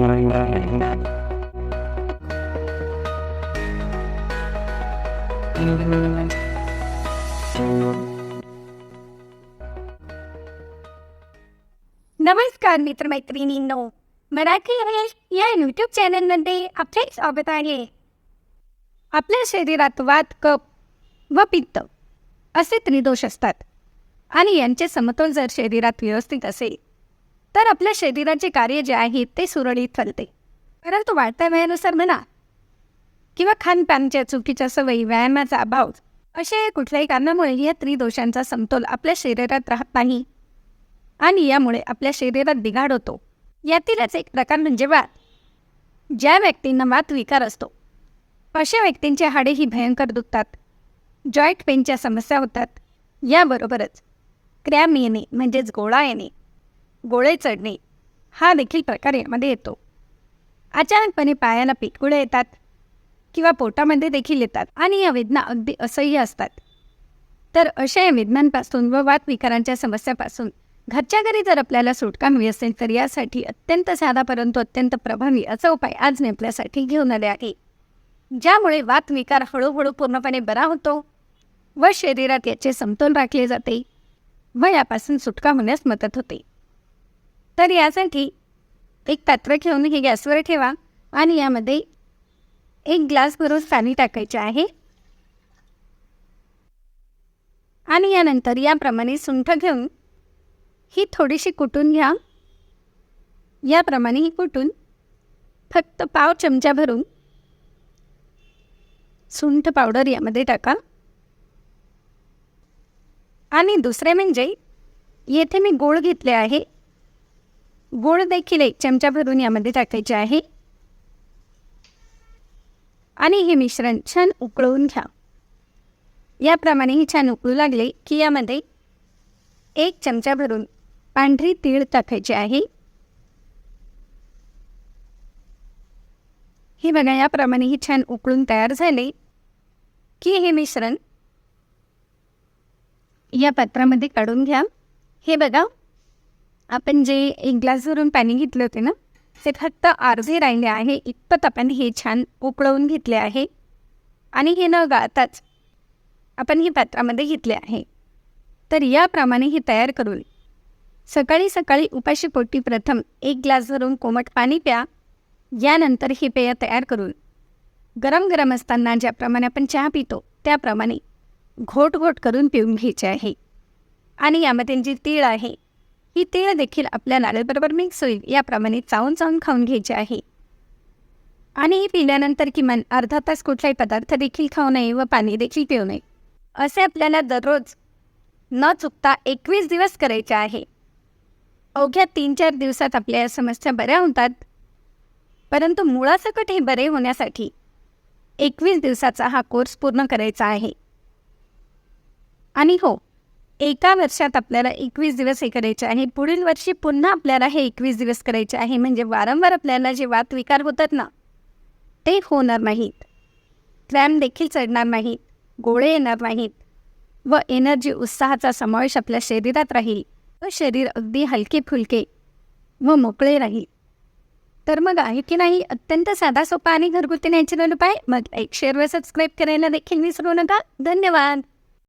नमस्कार मित्रमैत्रिणींनो मराठी इंग्लिश या यूट्यूब चॅनलमध्ये आपले स्वागत आहे. आपल्या शरीरात वात कप व पित्त असे त्रिदोष असतात आणि यांचे समतोल जर शरीरात व्यवस्थित असेल तर आपल्या शरीराचे कार्य जे आहे ते सुरळीत चालते. परंतु वाढत्या वयानुसार म्हणा किंवा खानपानच्या चुकीच्या सवयी व्यायामाचा अभाव असे कुठल्याही कारणामुळे या त्रिदोषांचा समतोल आपल्या शरीरात राहत नाही आणि यामुळे आपल्या शरीरात बिघाड होतो. यातीलच एक प्रकार म्हणजे वात. ज्या व्यक्तींना वात विकार असतो अशा व्यक्तींचे हाडेही भयंकर दुखतात जॉईंट पेनच्या समस्या होतात याबरोबरच क्रॅम येणे म्हणजेच गोळा येणे गोळे चढणे. हा देखील प्रकार यामध्ये येतो. अचानकपणे पायाला पिटकुळे येतात किंवा पोटामध्ये देखील येतात आणि या वेदना अगदी असह्य असतात. तर अशा या वेदनांपासून व वात विकारांच्या समस्यापासून घरच्या घरी जर आपल्याला सुटका हवी असेल तर यासाठी अत्यंत साधा परंतु अत्यंत प्रभावी असा उपाय आज मी आपल्यासाठी घेऊन आले आहे. ज्यामुळे वात विकार हळूहळू पूर्णपणे बरा होतो व शरीरात याचे समतोल राखले जाते व यापासून सुटका होण्यास मदत होते. तर यासाठी एक पात्र घेऊन हे गॅसवर ठेवा आणि यामध्ये एक ग्लास भरून पाणी टाकायचे आहे. आणि यानंतर याप्रमाणे सुंठ घेऊन ही थोडीशी कुटून घ्या. याप्रमाणे ही कुटून फक्त पाव चमचा भरून सुंठ पावडर यामध्ये टाका. आणि दुसरे म्हणजे येथे मी गोळ घेतले आहे. गोळ देखील एक चमचा भरून यामध्ये टाकायचे आहे. आणि हे मिश्रण छान उकळवून घ्या. याप्रमाणे हे छान उकळू लागले की यामध्ये एक चमचा भरून पांढरी तीळ टाकायची आहे. हे बघा याप्रमाणे ही छान उकळून तयार झाले की हे मिश्रण या पात्रामध्ये काढून घ्या. हे बघा आपण जे एक ग्लासवरून पाणी घेतले होते ना ते फक्त अर्धे राहिले आहे. इतपत आपण हे छान उकळवून घेतले आहे. आणि हे न गाळताच आपण हे पात्रामध्ये घेतले आहे. तर याप्रमाणे हे तयार करून सकाळी सकाळी उपाशीपोटी प्रथम एक ग्लास भरून कोमट पाणी प्या. यानंतर हे पेय तयार करून गरम गरम असताना ज्याप्रमाणे आपण चहा पितो त्याप्रमाणे घोट घोट करून पिऊन घ्यायचे आहे. आणि यामध्ये जी तीळ आहे ही तीळ देखील आपल्या नारळबरोबर मिक्स होईल. याप्रमाणे चावून चावून खाऊन घ्यायचे आहे. आणि ही पिल्यानंतर किमान अर्धा तास कुठलाही पदार्थ देखील खाऊ नये व पाणी देखील पिऊ नये. असे आपल्याला दररोज न चुकता एकवीस दिवस करायचे आहे. अवघ्या तीन चार दिवसात आपल्या या समस्या बऱ्या होतात. परंतु मुळासकट हे बरे होण्यासाठी एकवीस दिवसाचा हा कोर्स पूर्ण करायचा आहे. आणि हो एका वर्षात आपल्याला एकवीस दिवस हे करायचे आहे. पुढील वर्षी पुन्हा आपल्याला हे एकवीस दिवस करायचे आहे. म्हणजे वारंवार आपल्याला जे वात विकार होतात ना ते होणार नाहीत. क्रॅम देखील चढणार नाहीत. गोळे येणार नाहीत. व एनर्जी उत्साहाचा समावेश आपल्या शरीरात राहील. व शरीर अगदी हलके फुलके व मोकळे राहील. तर मग आहे की नाही? अत्यंत साधा सोपा आणि घरगुती नॅचरल उपाय. मग एक शेअर व सबस्क्राईब करायला देखील विसरू नका. धन्यवाद.